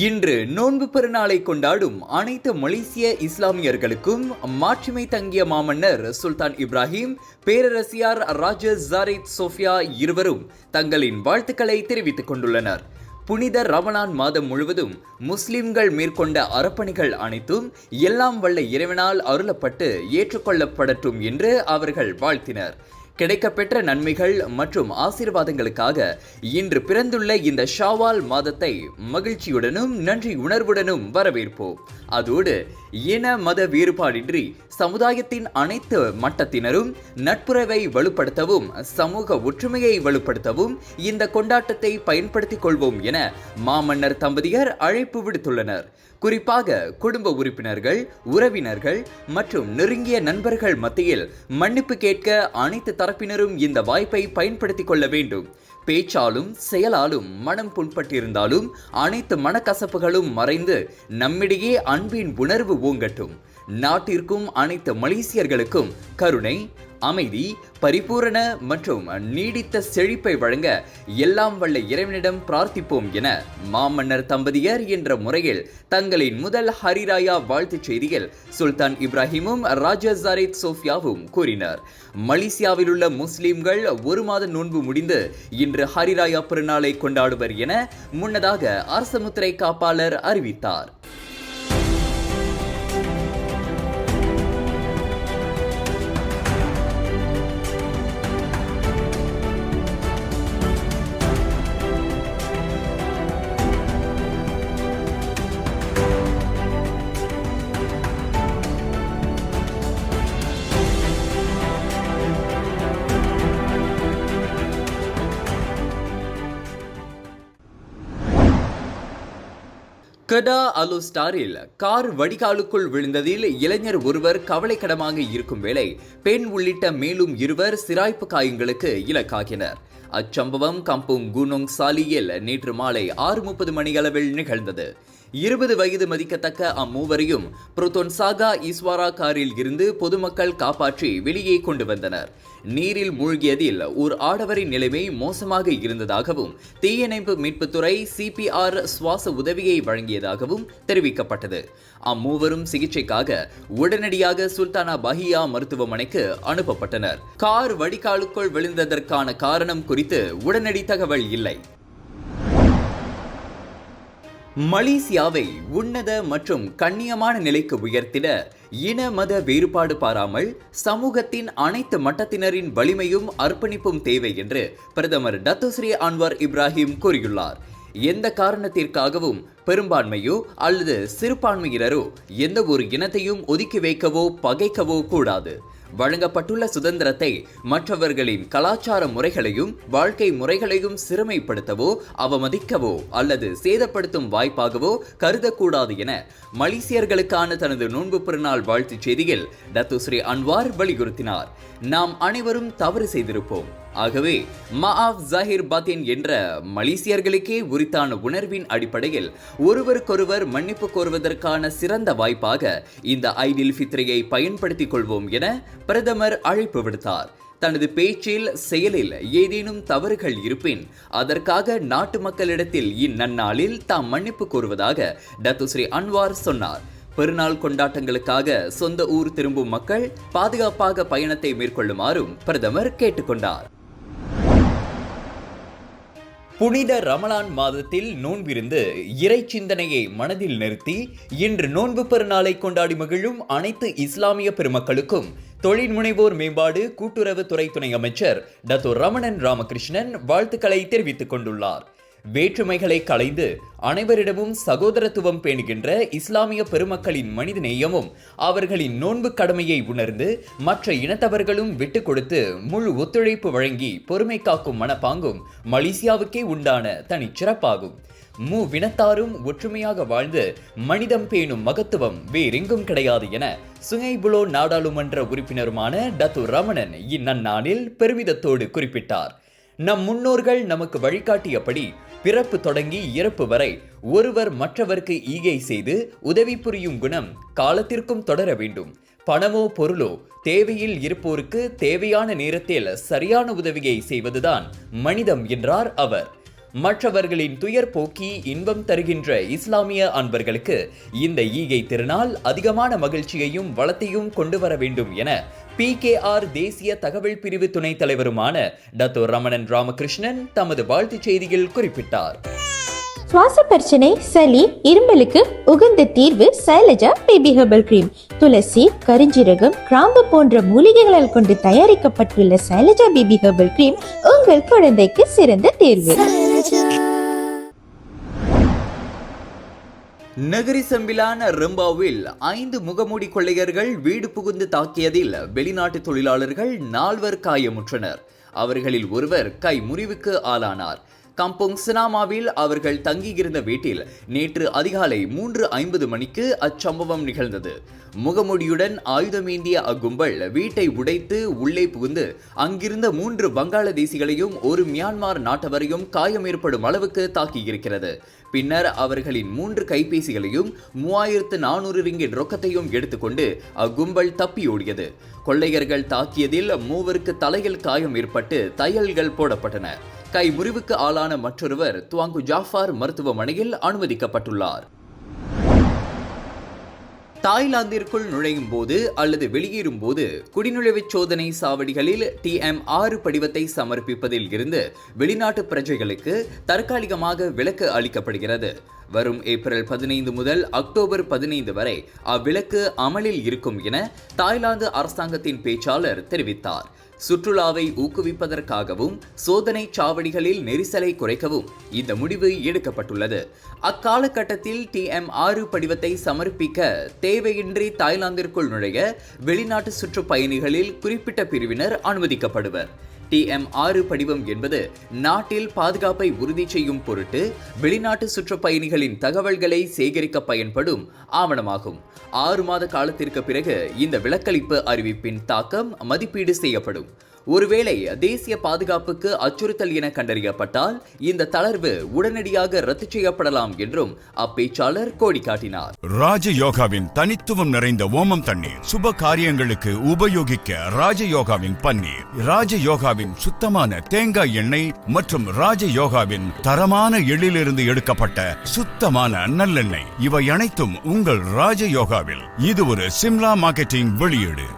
இன்று நோன்பு பெருநாளை கொண்டாடும் அனைத்து மலேசிய இஸ்லாமியர்களுக்கும் மாட்சிமை தங்கிய மாமன்னர் சுல்தான் இப்ராஹிம் பேரரசியார் ராஜ ஜாரித் சோஃபியா இருவரும் தங்களின் வாழ்த்துக்களை தெரிவித்துக் கொண்டுள்ளனர். புனித ரமலான் மாதம் முழுவதும் முஸ்லிம்கள் மேற்கொண்ட அறப்பணிகள் அனைத்தும் எல்லாம் வல்ல இறைவனால் அருளப்பட்டு ஏற்றுக்கொள்ளப்படட்டும் என்று அவர்கள் வாழ்த்தினர். கிடைக்கப்பெற்ற நன்மைகள் மற்றும் ஆசீர்வாதங்களுக்காக இன்று பிறந்துள்ள இந்த ஷாவால் மாதத்தை மகிழ்ச்சியுடனும் நன்றி உணர்வுடனும் வரவேற்போம். அதோடு இன மத வேறுபாடின்றி சமுதாயத்தின் அனைத்து மட்டத்தினரும் நட்புறவை வலுப்படுத்தவும் சமூக ஒற்றுமையை வலுப்படுத்தவும் இந்த கொண்டாட்டத்தை பயன்படுத்திக் கொள்வோம் என மாமன்னர் தம்பதியர் அழைப்பு விடுத்துள்ளனர். குறிப்பாக குடும்ப உறுப்பினர்கள் உறவினர்கள் மற்றும் நெருங்கிய நண்பர்கள் மத்தியில் மன்னிப்பு கேட்க அனைத்து தரப்பினரும் இந்த வாய்ப்பை பயன்படுத்திக் கொள்ள வேண்டும். பேச்சாலும் செயலாலும் மனம் புண்பட்டிருந்தாலும் அனைத்து மனக்கசப்புகளும் மறைந்து நம்மிடையே அன்பின் உணர்வு ஓங்கட்டும். நாட்டிற்கும் அனைத்து மலேசியர்களுக்கும் கருணை அமைதி பரிபூரண மற்றும் நீடித்த செழிப்பை வழங்க எல்லாம் வல்ல இறைவனிடம் பிரார்த்திப்போம் என மாமன்னர் தம்பதியர் என்ற முறையில் தங்களின் முதல் ஹரிராயா வாழ்த்துச் செய்தியில் சுல்தான் இப்ராஹிமும் ராஜா ஜாரித் சோஃபியாவும் கூறினர். மலேசியாவில் உள்ள முஸ்லிம்கள் ஒரு மாத நோன்பு முடிந்து இன்று ஹரிராயா பெருநாளை கொண்டாடுவர் என முன்னதாக அரசமுத்திரை காப்பாளர் அறிவித்தார். கடா அலோ ஸ்டாரில் கார் வடிகாலுக்குள் விழுந்ததில் இளைஞர் ஒருவர் கவலைக்கிடமாக இருக்கும் வேளை பெண் உள்ளிட்ட மேலும் இருவர் சிராய்ப்பு காயங்களுக்கு இலக்காகினர். அச்சம்பவம் கம்புங் குனோங் சாலியில் நேற்று மாலை ஆறு முப்பது மணியளவில் நிகழ்ந்தது. இருபது வயது மதிக்கத்தக்க அம்மூவரையும் புரோத்தோன் சாகா ஈஸ்வாரா காரில் இருந்து பொதுமக்கள் காப்பாற்றி வெளியே கொண்டு வந்தனர். நீரில் மூழ்கியதில் ஒரு ஆடவரின் நிலைமை மோசமாக இருந்ததாகவும் தீயணைப்பு மீட்புத்துறை சிபிஆர் சுவாச உதவியை வழங்கியதாகவும் தெரிவிக்கப்பட்டது. அம்மூவரும் சிகிச்சைக்காக உடனடியாக சுல்தானா பஹியா மருத்துவமனைக்கு அனுப்பப்பட்டனர். கார் வடிகாலுக்குள் விழுந்ததற்கான காரணம் குறித்து உடனடி தகவல் இல்லை. மலேசியாவை உன்னத மற்றும் கண்ணியமான நிலைக்கு உயர்த்திட இன மத வேறுபாடு பாராமல் சமூகத்தின் அனைத்து மட்டத்தினரின் வலிமையும் அர்ப்பணிப்பும் தேவை என்று பிரதமர் டத்துஸ்ரீ அன்வர் இப்ராஹிம் கூறியுள்ளார். எந்த காரணத்திற்காகவும் பெரும்பான்மையோ அல்லது சிறுபான்மையினரோ எந்த ஒரு இனத்தையும் ஒதுக்கி வைக்கவோ பகைக்கவோ கூடாது. வழங்கப்பட்டுள்ள சுதந்திரத்தை மற்றவர்களின் கலாச்சார முறைகளையும் வாழ்க்கை முறைகளையும் சிறுமைப்படுத்தவோ அவமதிக்கவோ அல்லது சேதப்படுத்தும் வாய்ப்பாகவோ கருதக்கூடாது என மலேசியர்களுக்கான தனது நோன்பு பெருநாள் வாழ்த்துச் செய்தியில் டத்துஸ்ரீ அன்வார் வலியுறுத்தினார். நாம் அனைவரும் தவறு செய்திருப்போம். ஆகவே மஆப் ஜஹிர் பாத்தின் என்ற மலேசியர்களுக்கே உரித்தான உணர்வின் அடிப்படையில் ஒருவருக்கொருவர் மன்னிப்பு கோருவதற்கான சிறந்த வாய்ப்பாக இந்த ஐடில் ஃபித்ரையை பயன்படுத்திக் கொள்வோம் என பிரதமர் அழைப்பு விடுத்தார். தனது பேச்சில் செயலில் ஏதேனும் தவறுகள் இருப்பின் அதற்காக நாட்டு மக்களிடத்தில் இந்நன்னாளில் தாம் மன்னிப்பு கோருவதாக டத்துஸ்ரீ அன்வார் சொன்னார். பெருநாள் கொண்டாட்டங்களுக்காக சொந்த ஊர் திரும்பும் மக்கள் பாதுகாப்பாக பயணத்தை மேற்கொள்ளுமாறும் பிரதமர் கேட்டுக்கொண்டார். புனித ரமலான் மாதத்தில் நோன்பிருந்து இறை சிந்தனையை மனதில் நிறுத்தி இன்று நோன்பு பெருநாளை கொண்டாடி மகிழும் அனைத்து இஸ்லாமிய பெருமக்களுக்கும் தொழில் முனைவோர் மேம்பாடு கூட்டுறவு துறை துணை அமைச்சர் டத்தோ ரமணன் ராமகிருஷ்ணன் வாழ்த்துக்களை தெரிவித்துக் கொண்டுள்ளார். வேற்றுமைகளை களைந்து அனைவரிடமும் சகோதரத்துவம் பேணுகின்ற இஸ்லாமிய பெருமக்களின் மனிதநேயமும் அவர்களின் நோன்பு கடமையை உணர்ந்து மற்ற இனத்தவர்களும் விட்டு கொடுத்து முழு ஒத்துழைப்பு வழங்கி பொறுமை காக்கும் மனப்பாங்கும் மலேசியாவுக்கே உண்டான தனிச்சிறப்பாகும். மூ. வினத்தாரும் ஒற்றுமையாக வாழ்ந்து மனிதம் பேணும் மகத்துவம் வேறெங்கும் கிடையாது என சுங்கைபுலோ நாடாளுமன்ற உறுப்பினருமான டத்து ரமணன் இந்நன்னாளில் பெருமிதத்தோடு குறிப்பிட்டார். நம் முன்னோர்கள் நமக்கு வழிகாட்டியபடி பிறப்பு தொடங்கி இறப்பு வரை ஒருவர் மற்றவருக்கு ஈகை செய்து உதவி புரியும் குணம் காலத்திற்கும் தொடர வேண்டும். பணமோ பொருளோ தேவையில் இருப்போருக்கு தேவையான நேரத்தில் சரியான உதவியை செய்வதுதான் மனிதம் என்றார் அவர். மற்றவர்களின் துயர் போக்கி இன்பம் தருகின்ற இஸ்லாமிய அன்பர்களுக்கு இந்த ஈகை திருநாள் அதிகமான மகிழ்ச்சியையும் வளத்தையும் கொண்டு வர வேண்டும் என பிகேஆர் தேசிய தகவல் பிரிவு துணைத் தலைவருமான டத்தோ ரமணன் ராமகிருஷ்ணன் தமது வாழ்த்துச் செய்தியில் குறிப்பிட்டார். சுவாச பிரச்சனை சளி இருமலுக்கு உகந்த தீர்வு சைலஜா பேபி ஹெர்பல் கிரீம். துளசி கரிஞ்சீரகம் கிராம்பு போன்ற மூலிகைகளால் கொண்டு தயாரிக்கப்பட்டுள்ள சைலஜா பேபி ஹெர்பல் கிரீம் உங்கள் குழந்தைக்கு சிறந்த தேர்வு. நகரி சம்பிலான ரெம்பாவில் ஐந்து முகமூடி கொள்ளையர்கள் வீடு புகுந்து தாக்கியதில் வெளிநாட்டு தொழிலாளர்கள் நால்வர் காயமுற்றனர். அவர்களில் ஒருவர் கை முறிவுக்கு ஆளானார். கம்பொங் சினாமாவில் அவர்கள் தங்கியிருந்த வீட்டில் நேற்று அதிகாலை மூன்று ஐம்பது மணிக்கு அச்சம்பவம் நிகழ்ந்தது. முகமுடியுடன் ஆயுதமேந்திய அக்கும்பல் வீட்டை உடைத்து உள்ளே புகுந்து அங்கிருந்த மூன்று வங்காளதேசிகளையும் ஒரு மியான்மர் நாட்டவரையும் காயம் ஏற்படும் அளவுக்கு தாக்கியிருக்கிறது. பின்னர் அவர்களின் மூன்று கைபேசிகளையும் மூவாயிரத்து நானூறு ரிங்கின் ரொக்கத்தையும் எடுத்துக்கொண்டு அக்கும்பல் தப்பியோடியது கொள்ளையர்கள் தாக்கியதில் மூவருக்கு தலையில் காயம் ஏற்பட்டு தையல்கள் போடப்பட்டன. கை முறிவுக்கு ஆளான மற்றொருவர் துவாங்கு ஜாஃபார் மருத்துவமனையில் அனுமதிக்கப்பட்டுள்ளார். தாய்லாந்திற்குள் நுழையும் போது அல்லது வெளியேறும் போது குடிநுழைவுச் சோதனை சாவடிகளில் டிஎம் ஆறு படிவத்தை சமர்ப்பிப்பதில் இருந்து வெளிநாட்டு பிரஜைகளுக்கு தற்காலிகமாக விலக்கு அளிக்கப்படுகிறது. வரும் ஏப்ரல் பதினைந்து முதல் அக்டோபர் பதினைந்து வரை அவ்விலக்கு அமலில் இருக்கும் என தாய்லாந்து அரசாங்கத்தின் பேச்சாளர் தெரிவித்தார். சுற்றுலாவை ஊக்குவிப்பதற்காகவும் சோதனை சாவடிகளில் நெரிசலை குறைக்கவும் இந்த முடிவு எடுக்கப்பட்டுள்ளது. அக்காலகட்டத்தில் டிஎம் ஆறு படிவத்தை சமர்ப்பிக்க தேவையின்றி தாய்லாந்திற்குள் நுழைய வெளிநாட்டு சுற்றுப்பயணிகளில் குறிப்பிட்ட பிரிவினர் அனுமதிக்கப்படுவர். டிஎம் ஆறு படிவம் என்பது நாட்டில் பாதுகாப்பை உறுதி செய்யும் பொருட்டு வெளிநாட்டு சுற்றுப்பயணிகளின் தகவல்களை சேகரிக்க பயன்படும் ஆவணமாகும். ஆறு மாத காலத்திற்கு பிறகு இந்த விலக்களிப்பு அறிவிப்பின் தாக்கம் மதிப்பீடு செய்யப்படும். ஒருவேளை தேசிய பாதுகாப்புக்கு அச்சுறுத்தல் என கண்டறியப்பட்டால் இந்த தளர்வு உடனடியாக ரத்து செய்யப்படலாம் என்றும் அப்பேச்சாளர் கோடி காட்டினார் ராஜயோகாவின் தனித்துவம் நிறைந்த ஓமம் தண்ணீர் சுப காரியங்களுக்கு உபயோகிக்க ராஜயோகாவின் பன்னீர். ராஜயோகாவின் சுத்தமான தேங்காய் எண்ணெய் மற்றும் ராஜயோகாவின் தரமான எள்ளிலிருந்து எடுக்கப்பட்ட சுத்தமான நல்லெண்ணெய். இவை அனைத்தும் உங்கள் ராஜயோகாவில். இது ஒரு சிம்லா மார்க்கெட்டிங் வெளியீடு.